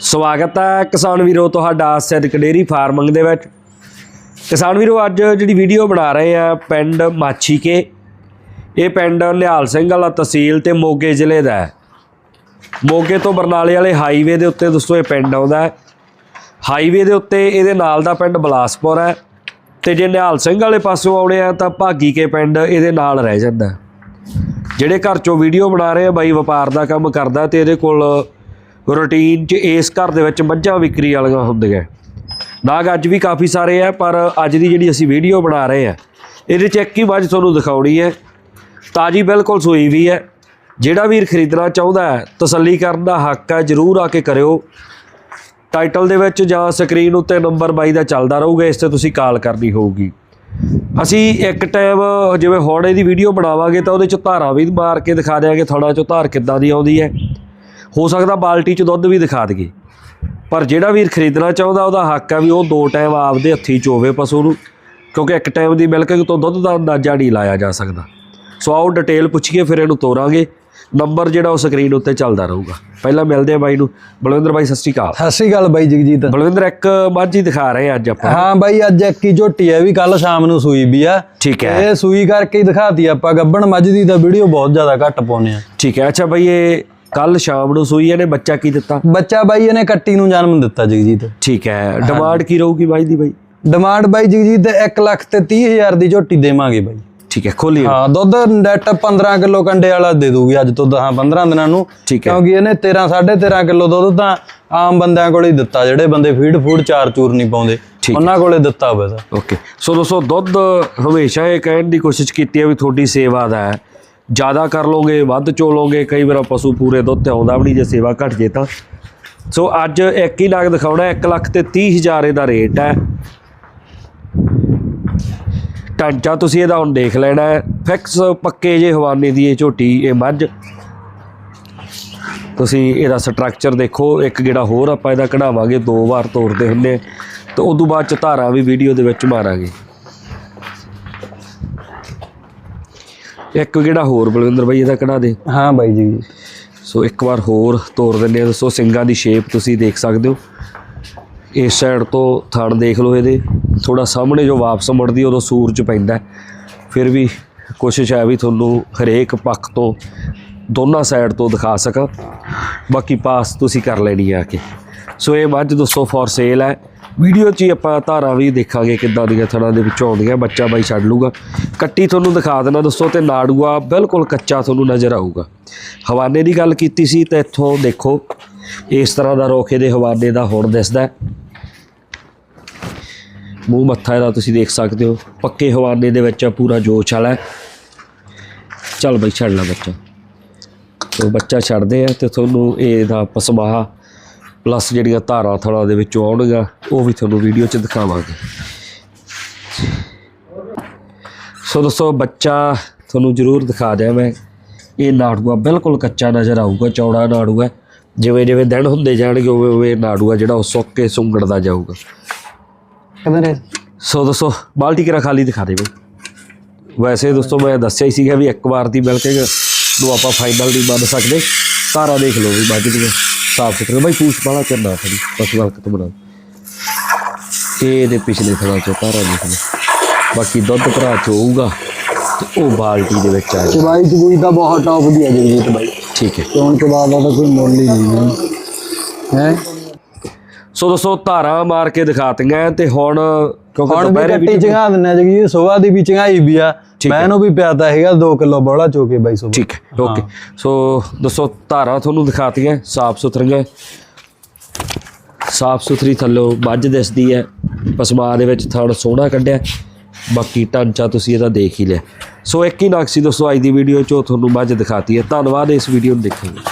ਸਵਾਗਤ ਹੈ ਕਿਸਾਨ ਵੀਰੋ, ਤੁਹਾਡਾ ਸਿੱਧਕ ਡੇਰੀ ਫਾਰਮਿੰਗ ਦੇ ਵਿੱਚ। ਕਿਸਾਨ ਵੀਰੋ, ਅੱਜ ਜਿਹੜੀ ਵੀਡੀਓ ਬਣਾ ਰਹੇ ਆ ਪਿੰਡ ਮਾਛੀਕੇ। ਇਹ ਪਿੰਡ ਨਿਹਾਲ ਸਿੰਘ ਵਾਲਾ ਤਹਿਸੀਲ ਤੇ ਮੋਗੇ ਜ਼ਿਲ੍ਹੇ ਦਾ ਹੈ। ਮੋਗੇ ਤੋਂ ਬਰਨਾਲੇ ਵਾਲੇ ਹਾਈਵੇ ਦੇ ਉੱਤੇ ਦੋਸਤੋ ਇਹ ਪਿੰਡ ਆਉਂਦਾ ਹੈ। ਹਾਈਵੇ ਦੇ ਉੱਤੇ ਇਹਦੇ ਨਾਲ ਦਾ ਪਿੰਡ ਬਲਾਸਪੁਰ ਹੈ ਤੇ ਜੇ ਨਿਹਾਲ ਸਿੰਘ ਵਾਲੇ ਪਾਸੋਂ ਆਉਣੇ ਆ ਤਾਂ ਭਾਗੀ ਕੇ ਪਿੰਡ ਇਹਦੇ ਨਾਲ ਰਹਿ ਜਾਂਦਾ ਜਿਹੜੇ ਘਰ ਚੋਂ ਵੀਡੀਓ ਬਣਾ ਰਹੇ ਆ, ਬਾਈ ਵਪਾਰ ਦਾ ਕੰਮ ਕਰਦਾ ਤੇ ਇਹਦੇ ਕੋਲ ਰੂਟੀਨ 'ਚ ਇਸ ਘਰ ਦੇ ਵਿੱਚ ਮੱਝਾਂ ਵਿਕਰੀ ਵਾਲੀਆਂ ਹੁੰਦੀਆਂ। ਨਾਗ ਅੱਜ ਵੀ ਕਾਫੀ ਸਾਰੇ ਆ, ਪਰ ਅੱਜ ਦੀ ਜਿਹੜੀ ਅਸੀਂ ਵੀਡੀਓ ਬਣਾ ਰਹੇ ਆ, ਇਹਦੇ 'ਚ ਇੱਕ ਹੀ ਮੱਝ ਤੁਹਾਨੂੰ ਦਿਖਾਉਣੀ ਹੈ ਤਾਜੀ ਬਿਲਕੁਲ ਸੂਈ ਵੀ ਹੈ ਜਿਹੜਾ ਵੀਰ ਖਰੀਦਣਾ ਚਾਹੁੰਦਾ ਹੈ, ਤਸੱਲੀ ਕਰਨ ਦਾ ਹੱਕ ਹੈ ਜਰੂਰ ਆ ਕੇ ਕਰਿਓ। ਟਾਈਟਲ ਦੇ ਵਿੱਚ ਜਾਂ ਸਕਰੀਨ ਉੱਤੇ ਨੰਬਰ ਬਾਈ ਦਾ ਚੱਲਦਾ ਰਹੂਗਾ, ਇਸ ਤੇ ਤੁਸੀਂ ਕਾਲ ਕਰਨੀ ਹੋਊਗੀ। ਅਸੀਂ ਇੱਕ ਟਾਈਮ ਜਿਵੇਂ ਹੁਣ ਇਹਦੀ ਵੀਡੀਓ ਬਣਾਵਾਂਗੇ, ਤਾਂ ਉਹਦੇ ਚ ਧਾਰਾ ਵੀ ਮਾਰ ਕੇ ਦਿਖਾ ਦਿਆਂਗੇ ਥਣਾ ਚੋਂ ਧਾਰ ਕਿੱਦਾਂ ਦੀ ਆਉਂਦੀ ਹੈ। ਹੋ ਸਕਦਾ ਬਾਲਟੀ ਚ ਦੁੱਧ ਵੀ ਦਿਖਾ ਦਈਏ। ਪਰ ਜਿਹੜਾ ਵੀਰ ਖਰੀਦਣਾ ਚਾਹੁੰਦਾ ਉਹਦਾ ਹੱਕ ਹੈ ਵੀ ਉਹ ਦੋ ਟਾਈਮ ਆਪਦੇ ਹੱਥੀ ਚੋਵੇ ਪਸ਼ੂ ਨੂੰ ਕਿਉਂਕਿ ਇੱਕ ਟਾਈਮ ਦੀ ਮਿਲਕਿੰਗ ਤੋਂ ਦੁੱਧ ਦਾ ਅੰਦਾਜ਼ਾ ਨਹੀਂ ਲਾਇਆ ਜਾ ਸਕਦਾ। ਸੋ ਆਓ ਡਿਟੇਲ ਪੁੱਛੀਏ ਫਿਰ ਇਹਨੂੰ ਤੋਰਾਂਗੇ। ਨੰਬਰ ਜਿਹੜਾ ਉਹ ਸਕਰੀਨ ਉੱਤੇ ਚੱਲਦਾ ਰਹੂਗਾ। ਪਹਿਲਾਂ ਮਿਲਦੇ ਆ ਬਾਈ ਨੂੰ। ਬਲਵਿੰਦਰ ਬਾਈ ਸਤਿ ਸ਼੍ਰੀ ਅਕਾਲ। ਸਤਿ ਸ਼੍ਰੀ ਅਕਾਲ ਬਾਈ ਜਗਜੀਤ। ਬਲਵਿੰਦਰ ਇੱਕ ਮੱਝ ਦਿਖਾ ਰਹੇ ਆ ਅੱਜ ਆਪਾਂ। ਹਾਂ ਬਾਈ ਅੱਜ ਇੱਕ ਹੀ ਝੋਟੀ ਹੈ ਵੀ ਕੱਲ ਸ਼ਾਮ ਨੂੰ ਸੂਈ ਵੀ ਆ। ਠੀਕ ਹੈ। ਇਹ ਸੂਈ ਕਰਕੇ ਹੀ ਦਿਖਾਤੀ ਆਪਾਂ ਗੱਬਣ ਮੱਝ ਦੀ ਤਾਂ ਵੀਡੀਓ ਬਹੁਤ ਜ਼ਿਆਦਾ ਘੱਟ ਪਾਉਨੇ ਆ ਠੀਕ ਹੈ। ਅੱਛਾ ਬਈ ਇਹ ਕੱਲ ਸ਼ਾਮ ਨੂੰ ਸੂਈ ਇਹਨੇ ਬੱਚਾ ਕੀ ਦਿੱਤਾ? ਬੱਚਾ ਬਾਈ ਇਹਨੇ ਕੱਟੀ ਨੂੰ ਜਨਮ ਦਿੱਤਾ ਜਗਜੀਤ। ਠੀਕ ਹੈ ਡਿਮਾਂਡ ਕੀ ਰਹੂਗੀ ਬਾਈ ਦੀ ਬਾਈ? ਡਿਮਾਂਡ ਬਾਈ ਜਗਜੀਤ 1 ਲੱਖ ਤੇ 30 ਹਜ਼ਾਰ ਦੀ ਝੋਟੀ ਦੇਵਾਂਗੇ ਬਾਈ। ਠੀਕ ਹੈ ਖੋਲੀ ਹਾਂ ਦੁੱਧ ਨੈਟ 15 ਕਿਲੋ ਕੰਡੇ ਵਾਲਾ ਦੇ ਦੂਗੀ ਅੱਜ ਤੋਂ 10 15 ਦਿਨਾਂ ਨੂੰ। ਠੀਕ ਹੈ। ਕਿਉਂਕਿ ਇਹਨੇ 13 13.5 ਕਿਲੋ ਦੁੱਧ ਤਾਂ ਆਮ ਬੰਦਿਆਂ ਕੋਲੇ ਹੀ ਦਿੱਤਾ ਜਿਹੜੇ ਬੰਦੇ ਫੀਡ ਫੂਡ ਚਾਰ ਚੂਰ ਨਹੀਂ ਪਾਉਂਦੇ ਉਹਨਾਂ ਕੋਲੇ ਦਿੱਤਾ ਹੋਵੇ ਤਾਂ ਓਕੇ ਸੋ ਦੋਸਤੋ ਦੁੱਧ ਹਮੇਸ਼ਾ ਇਹ ਕਹਿਣ ਦੀ ਕੋਸ਼ਿਸ਼ ਕੀਤੀ ਹੈ ਵੀ ਤੁਹਾਡੀ ਸੇਵਾ ਦਾ ਹੈ। ਜ਼ਿਆਦਾ ਕਰ ਲੋਗੇ, ਵੱਧ ਚੋਲੋਗੇ, ਕਈ ਵਾਰ ਪਸ਼ੂ ਪੂਰੇ ਦੁੱਧ ਤੇ ਆਉਂਦਾ ਵੀ ਨਹੀਂ, ਜੇ ਸੇਵਾ ਘਟ ਜੇ ਤਾਂ। ਸੋ ਅੱਜ ਇੱਕ ਹੀ ਲੱਖ ਦਿਖਾਉਣਾ 1 ਲੱਖ ਤੇ 30 ਹਜ਼ਾਰ ਇਹਦਾ ਰੇਟ ਹੈ। ਢਾਂਚਾ ਤੁਸੀਂ ਇਹਦਾ ਹੁਣ ਦੇਖ ਲੈਣਾ ਹੈ। ਫਿਕਸ ਪੱਕੇ ਜੇ ਹਵਾਨੇ ਦੀ ਇਹ ਝੋਟੀ, ਇਹ ਮੱਝ। ਤੁਸੀਂ ਇਹਦਾ ਸਟਰਕਚਰ ਦੇਖੋ, ਇੱਕ ਜਿਹੜਾ ਹੋਰ ਆਪਾਂ ਇਹਦਾ ਕਢਾਵਾਂਗੇ, ਦੋ ਵਾਰ ਤੋੜਦੇ ਹੁੰਨੇ ਤੇ ਤੋਂ ਬਾਅਦ ਚ ਧਾਰਾਂ ਵੀ ਵੀਡੀਓ ਦੇ ਵਿੱਚ ਮਾਰਾਂਗੇ। ਇੱਕ ਜਿਹੜਾ ਹੋਰ ਬਲਵਿੰਦਰ ਬਾਈ ਇਹਦਾ ਕਢਾ ਦੇ? ਹਾਂ ਬਾਈ ਜੀ। ਸੋ ਇੱਕ ਵਾਰ ਹੋਰ ਤੋੜ ਦਿੰਦੇ ਆ ਸੋ ਸਿੰਗਾਂ ਦੀ ਸ਼ੇਪ ਤੁਸੀਂ ਦੇਖ ਸਕਦੇ ਹੋ। ਇਸ ਸਾਈਡ ਤੋਂ ਥਣ ਦੇਖ ਲਓ ਇਹਦੇ। ਥੋੜਾ ਸਾਹਮਣੇ ਜੋ ਵਾਪਸ ਮੁੜਦੀ ਉਦੋਂ ਸੂਰਜ ਪੈਂਦਾ। ਫਿਰ ਵੀ ਕੋਸ਼ਿਸ਼ ਹੈ ਵੀ ਤੁਹਾਨੂੰ ਹਰੇਕ ਪੱਖ ਤੋਂ ਦੋਨਾਂ ਸਾਈਡ ਤੋਂ ਦਿਖਾ ਸਕਾਂ। ਬਾਕੀ ਪਾਸ ਤੁਸੀਂ ਕਰ ਲੈਣੀ ਆ ਕੇ। ਸੋ ਇਹ ਮੱਝ ਦੋਸਤੋ ਫॉर ਸੇਲ ਹੈ। ਵੀਡੀਓ 'ਚ ਹੀ ਆਪਾਂ ਧਾਰਾਂ ਵੀ ਦੇਖਾਂਗੇ ਕਿੱਦਾਂ ਦੀਆਂ ਥਣਾਂ ਦੇ ਵਿੱਚੋਂ ਆਉਂਦੀਆਂ, ਬੱਚਾ ਬਾਈ ਛੱਡ ਲੂਗਾ ਕੱਟੀ ਤੁਹਾਨੂੰ ਦਿਖਾ ਦੇਣਾ ਦੋਸਤੋ ਤੇ ਨਾੜੂਆ ਬਿਲਕੁਲ ਕੱਚਾ ਤੁਹਾਨੂੰ ਨਜ਼ਰ ਆਊਗਾ। ਹਵਾਨੇ ਦੀ ਗੱਲ ਕੀਤੀ ਸੀ ਤੇ ਇੱਥੋਂ ਦੇਖੋ, ਇਸ ਤਰ੍ਹਾਂ ਦਾ ਰੋਖੇ ਦੇ ਹਵਾਨੇ ਦਾ ਹੁਣ ਦਿਸਦਾ ਮੂੰਹ ਮੱਥਾ ਇਹਦਾ ਤੁਸੀਂ ਦੇਖ ਸਕਦੇ ਹੋ, ਪੱਕੇ ਹਵਾਨੇ ਦੇ ਵਿੱਚ ਪੂਰਾ ਜੋਸ਼ ਵਾਲਾ ਚੱਲ ਬਈ ਛੱਡ ਲੈ ਬੱਚਾ। ਤੇ ਬੱਚਾ ਛੱਡਦੇ ਆ ਤੇ ਤੁਹਾਨੂੰ ਇਹਦਾ ਪਸਮਾਹ ਪਲੱਸ ਜਿਹੜੀਆਂ ਧਾਰਾਂ ਥਲਾਂ ਦੇ ਵਿੱਚੋਂ ਆਉਣਗੀਆਂ ਉਹ ਵੀ ਤੁਹਾਨੂੰ ਵੀਡੀਓ 'ਚ ਦਿਖਾਵਾਂਗੇ। ਸੋ ਦੋਸਤੋ ਬੱਚਾ ਤੁਹਾਨੂੰ ਜ਼ਰੂਰ ਦਿਖਾ ਦਿਆਂ ਮੈਂ। ਇਹ ਨਾੜੂਆ ਬਿਲਕੁਲ ਕੱਚਾ ਨਜ਼ਰ ਆਊਗਾ ਚੌੜਾ ਨਾੜੂਆ ਜਿਵੇਂ ਜਿਵੇਂ ਦਿਨ ਹੁੰਦੇ ਜਾਣਗੇ ਉਵੇਂ ਉਵੇਂ ਨਾੜੂਆ ਜਿਹੜਾ ਉਹ ਸੁੱਕ ਕੇ ਸੁੰਗੜਦਾ ਜਾਊਗਾ। ਕਿਧਰ ਸੋ ਦੋਸਤੋ ਬਾਲਟੀ ਕਿਰਾ ਖਾਲੀ ਦਿਖਾ ਦੇ ਬਈ? ਵੈਸੇ ਦੋਸਤੋ ਮੈਂ ਦੱਸਿਆ ਹੀ ਸੀਗਾ ਵੀ ਇੱਕ ਵਾਰ ਦੀ ਮਿਲਕਿੰਗ ਨੂੰ ਆਪਾਂ ਫਾਈਨਲ ਨਹੀਂ ਮੰਨ ਸਕਦੇ। ਤਾਰਾ ਦੇਖ ਲਓ ਵੀ ਮੱਝ ਦੀਆਂ ਸਾਫ਼ ਸੁਥਰੇ ਬਾਈ ਪੂਛ ਬਾਲਾ ਕਰਨਾ ਖੜੀ ਬਸ ਵਲਕ ਤੋਂ ਬਣਾ। ਇਹ ਦੇ ਪਿਛਲੇ ਥਣਾ ਚੋਂ ਤਾਰਾ ਦੇਖ ਲਓ ਬਾਕੀ ਦੁੱਧ ਭਰਾ ਚ ਹੋਊਗਾ ਤੇ ਉਹ ਬਾਲਟੀ ਦੇ ਵਿੱਚ ਆ ਜਾਊ। ਚਬਾਈ ਚਬੂਈ ਤਾਂ ਬਹੁਤ ਟੌਪ ਦੀ ਹੈ ਜਗਜੀਤ ਬਾਈ। ਠੀਕ ਹੈ। ਚੋਣ ਤੋਂ ਬਾਅਦ ਦਾ ਤਾਂ ਕੋਈ ਮੁੱਲ ਹੀ ਨਹੀਂ ਹੈ। ਹੈ? ਸੋ ਦੋਸਤੋ ਧਾਰਾਂ ਮਾਰ ਕੇ ਦਿਖਾਤੀਆਂ ਤੇ ਹੁਣ ਕਿਉਂਕਿ ਹੁਣ ਵੀ ਦੁਪਹਿਰੇ ਕੱਟੀ ਵੀ ਚੰਗਾ ਦਿੰਨੇ ਜਗੀ ਸੋਵਾ ਦੀ ਵੀ ਚੰਗਾਈ ਵੀ ਆ। ਮੈਂ ਇਹਨੂੰ ਵੀ ਪਿਆਦਾ ਹੈਗਾ 2 ਕਿਲੋ ਬੋਲਾ ਚੋਕੇ ਬਾਈ ਸੋ ਠੀਕ ਹੈ ਓਕੇ। ਸੋ ਦੋਸਤੋ ਧਾਰਾਂ ਤੁਹਾਨੂੰ ਦਿਖਾਤੀਆਂ ਸਾਫ਼ ਸੁਥਰੀਆਂ। ਸਾਫ਼ ਸੁਥਰੀ ਥੱਲੋਂ ਮੱਝ ਦਿਸਦੀ ਹੈ ਪਸਮਾ ਦੇ ਵਿੱਚ ਥਣ ਸੋਹਣਾ ਕੱਢਿਆ। ਬਾਕੀ ਢਾਂਚਾ ਤੁਸੀਂ ਇਹਦਾ ਦੇਖ ਹੀ ਲਿਆ। ਸੋ ਇੱਕ ਹੀ ਨਕਸੀ ਦੋਸਤੋ ਅੱਜ ਦੀ ਵੀਡੀਓ 'ਚ ਉਹ ਤੁਹਾਨੂੰ ਮੱਝ ਦਿਖਾਤੀ ਹੈ। ਧੰਨਵਾਦ ਇਸ ਵੀਡੀਓ ਨੂੰ ਦੇਖਣ ਲਈ।